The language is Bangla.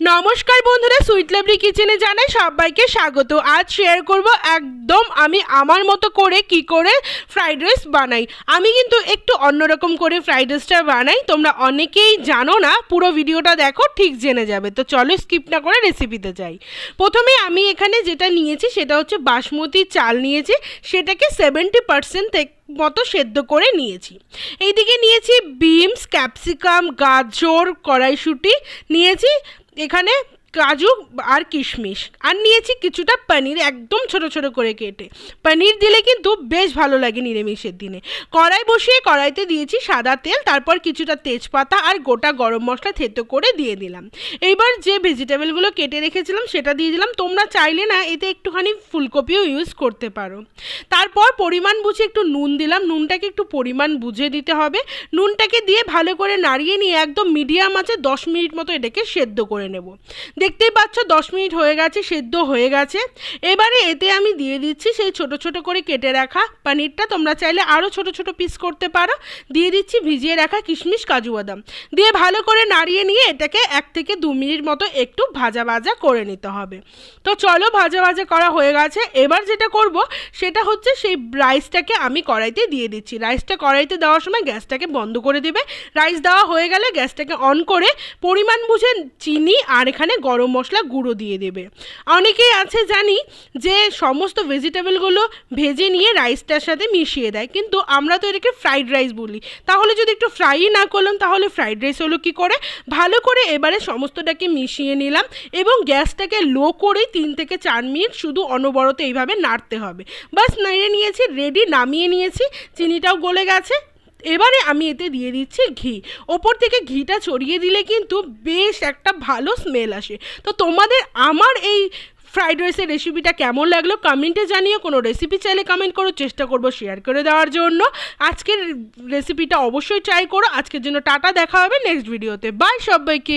নমস্কার বন্ধুরা, সুইট লাভলি কিচেনে জানাই সবাইকে স্বাগত। আজ শেয়ার করব একদম আমি আমার মতো করে কি করে ফ্রাইড রাইস বানাই। আমি কিন্তু একটু অন্যরকম করে ফ্রাইড রাইসটা বানাই। তোমরা অনেকেই জানো না, পুরো ভিডিওটা দেখো, ঠিক জেনে যাবে। তো চলো স্কিপ না করে রেসিপিতে যাই। প্রথমে আমি এখানে যেটা নিয়েছি, সেটা হচ্ছে বাসমতি চাল নিয়েছি। সেটাকে সেভেন্টি পার্সেন্ট মতো সেদ্ধ করে নিয়েছি। এইদিকে নিয়েছি বিনস, ক্যাপসিকাম, গাজর, কড়াইশুঁটি নিয়েছি। এখানে কাজু আর কিশমিশ। আর নিয়েছি কিছুটা পনির, একদম ছোট ছোট করে কেটে। পনির দিলে কিন্তু বেশ ভালো লাগে নিরামিষের দিনে। কড়াই বসিয়ে কড়াইতে দিয়েছি সাদা তেল, তারপর কিছুটা তেজপাতা আর গোটা গরম মশলা থেতো করে দিয়ে দিলাম। এইবার যে ভেজিটেবলগুলো কেটে রেখেছিলাম সেটা দিয়ে দিলাম। তোমরা চাইলে না এতে একটুখানি ফুলকপিও ইউজ করতে পারো। তারপর পরিমাণ বুঝে একটু নুন দিলাম। নুনটাকে একটু পরিমাণ বুঝে দিতে হবে। নুনটাকে দিয়ে ভালো করে নাড়িয়ে নিয়ে একদম মিডিয়াম আছে দশ মিনিট মতো এটাকে সেদ্ধ করে নেব। দেখতেই পাচ্ছ দশ মিনিট হয়ে গেছে, সেদ্ধ হয়ে গেছে। এবারে এতে আমি দিয়ে দিচ্ছি সেই ছোট ছোট করে কেটে রাখা পনিরটা। তোমরা চাইলে আরও ছোট ছোট পিস করতে পারো। দিয়ে দিচ্ছি ভিজিয়ে রাখা কিশমিশ কাজু বাদাম। দিয়ে ভালো করে নাড়িয়ে নিয়ে এটাকে এক থেকে দু মিনিট মতো একটু ভাজা ভাজা করে নিতে হবে। তো চলো ভাজা ভাজা করা হয়ে গেছে। এবার যেটা করব, সেটা হচ্ছে সেই রাইসটাকে আমি কড়াইতে দিয়ে দিচ্ছি। রাইসটা কড়াইতে দেওয়ার সময় গ্যাসটাকে বন্ধ করে দেবে। রাইস দেওয়া হয়ে গেলে গ্যাসটাকে অন করে পরিমাণ বুঝে চিনি আর এখানে গরম মশলা গুঁড়ো দিয়ে দেবে। অনেকেই আছে জানি যে সমস্ত ভেজিটেবলগুলো ভেজে নিয়ে রাইসটার সাথে মিশিয়ে দেয়, কিন্তু আমরা তো এটাকে ফ্রাইড রাইস বলি। তাহলে যদি একটু ফ্রাই না করলাম, তাহলে ফ্রাইড রাইস হলো কি করে? ভালো করে এবারে সমস্তটাকে মিশিয়ে নিলাম এবং গ্যাসটাকে লো করে তিন থেকে চার মিনিট শুধু অনবরত এইভাবে নাড়তে হবে। বাস নেড়ে নিয়েছি রেডি নামিয়ে নিয়েছি, চিনিটাও গলে গেছে। এবারে আমি এতে দিয়ে দিচ্ছি ঘি। ওপর থেকে ঘিটা ছড়িয়ে দিলে কিন্তু বেশ একটা ভালো স্মেল আসে। তো তোমাদের আমার এই ফ্রাইড রাইসের রেসিপিটা কেমন লাগল কমেন্টে জানিয়ে কোনো রেসিপি চাইলে কমেন্ট করো, চেষ্টা করব শেয়ার করে দেওয়ার জন্য। আজকের রেসিপিটা অবশ্যই ট্রাই করো। আজকের জন্য টাটা, দেখা হবে নেক্সট ভিডিওতে বাই সবাইকে।